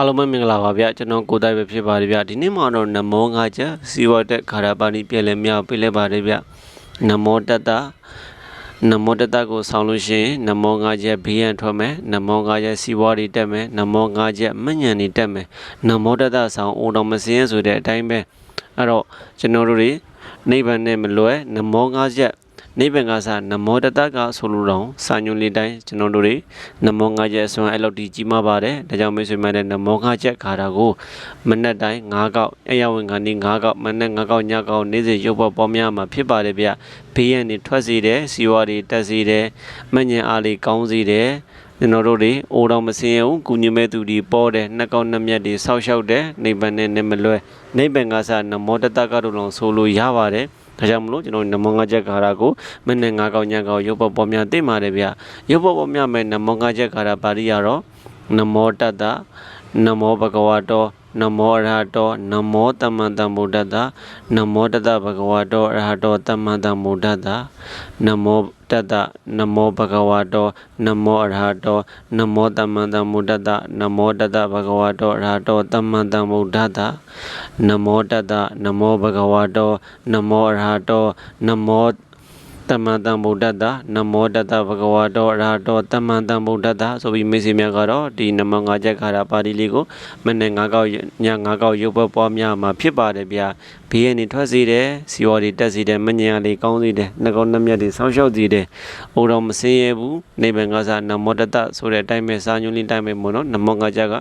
အားလုံးပဲမင်္ဂလာပါဗျကျွန်တော်ကိုယ်တိုင်ပဲဖြစ်ပါတယ်ဗျဒီနေ့မှာတော့နမောငါချက်စီဝတ်တက်ခါရပါဏိပြည်လဲမြောက်ပြလဲပါတယ်ဗျနမောတတနမောတတကိုဆောင်းလို့ရှိရင်နမောငါချက်ဘေးရန်ထွက်မယ်နမောငါချက်စီဝါတွေတက်မယ်နမောငါချက်မညံတွေတက်မယ်နမောတတဆောင်းအိုတော်မစင်းဆိုတဲ့အတိုင်းပဲအဲ့တော့ကျွန်တော်တို့တွေနိဗ္ဗာန်နဲ့မလွဲနမောငါချက် နိဗ္ဗာန်ကစားနမောတတကဆိုလိုတော့စာညွန်လေးတိုင်းကျွန်တော်တို့တွေနမော၅ချက်အစွမ်းအဲ့လောက်ဒီကြီးမားပါတယ်ဒါကြောင့်မိတ်ဆွေများတဲ့နမော၅ချက်ခါတာကိုမနက်တိုင်း၅ကောက်အယဝင်ခါနေ့၅ကောက်မနက်၅ကောက်ညကောက်နေ့စဉ်ရုပ်ပေါ်ပေါင်းများမှာဖြစ်ပါတယ်ဗျဘေးရန်တွေထွက်စေတယ်စီဝါတွေတက်စေတယ်မညံအားလေးကောင်းစေတယ်ကျွန်တော်တို့တွေအိုတော်မစင်းအောင်ကုညမဲ့သူတွေပေါ်တယ်နှစ်ကောက်နှစ်မျက်တွေဆောက်ရှောက်တယ်နိဗ္ဗာန်နဲ့နမလွဲနိဗ္ဗာန်ကစားနမောတတကတို့လုံးဆိုလိုရပါတယ် ဒါကြောင့်မလို့ကျွန်တော်နမောငါချက်ခါရာကိုမနေ့ငါကောက်ညကောက်ရုပ်ပေါ်ပေါ်များသိပါတယ်ဗျရုပ်ပေါ်ပေါ်များမဲ့နမောငါချက်ခါရာပါရိယတော့နမောတတနမောဘဂဝတော နမောအရဟတောနမောတမ္မတံဗုဒ္ဓတနမောတတဘဂဝတောအရဟတောတမ္မတံဗုဒ္ဓတနမောတတနမောဘဂဝတောနမောအရဟတောနမောတမ္မတံဗုဒ္ဓတနမောတတဘဂဝတောအရဟတောတမ္မတံဗုဒ္ဓတနမောတတနမောဘဂဝတောနမောအရဟတောနမော တမ္မတံဗုဒ္ဓတနမောတတဘဂဝတောအရဟတောတမ္မတံဗုဒ္ဓတဆိုပြီးမေစီမြတ်ကတော့ဒီနမငါချက်ခါရပါဠိလေးကိုမနေ့ငါကောက်ညငါကောက်ရုပ်ပေါ်ပွားများမှာဖြစ်ပါတယ်ဗျာဘေးကနေထွက်စေတယ်စီဝါတွေတက်စေတယ်မညင်ရလေးကောင်းစေတယ်နှကောင်းနှမျက်တွေဆောင်းလျှောက်စေတယ်အိုတော်မစင်းရဘူးနေဘငါစားနမောတတဆိုတဲ့အတိုင်းပဲစာညွှန်းလေးတိုင်းပဲမို့နော်နမောငါချက်က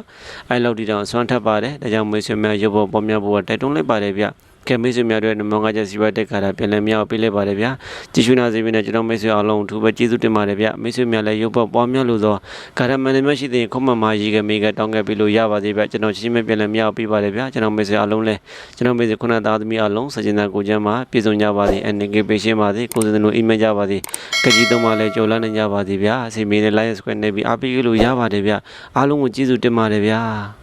အဲလောက်ဒီတောင်ဆွမ်းထပ်ပါတယ်ဒါကြောင့်မေဆွေများရုပ်ပေါ်ပွားများဖို့တိုက်တွန်းလိုက်ပါတယ်ဗျာ ကဲမိတ်ဆွေများတို့နမောငါချက်စီဝါတက်ခါတာပြန်လည်မြောက်ပေးလိုက်ပါတယ်ဗျာကြည့်ရှုနာစေပြီးနဲ့ကျွန်တော်မိတ်ဆွေအားလုံးအထူးပဲကျေးဇူးတင်ပါတယ်ဗျာမိတ်ဆွေများလည်းရုပ်ပေါ်ပွားများလို့သောကာရမန်နေမရှိသေးရင်ခုမှမာရေးကမေကတောင်းခဲ့ပြီးလို့ရပါသေးဗျာကျွန်တော်ချင်းမပြန်လည်မြောက်ပေးပါတယ်ဗျာကျွန်တော်မိတ်ဆွေအားလုံးလည်းကျွန်တော်မိတ်ဆွေခုနသားသမီးအားလုံးစကြင်သာကိုကျမ်းမှာပြည့်စုံကြပါစေအနေကေပေးရှင်းပါစေကိုယ်စင်တို့အိမ်မက်ကြပါစေကကြီးသုံးပါလည်းကြော်လန်းနေကြပါစေဗျာအစီမင်းနဲ့ lion square နေပြီးအားပေးလို့ရပါတယ်ဗျာအားလုံးကိုကျေးဇူးတင်ပါတယ်ဗျာ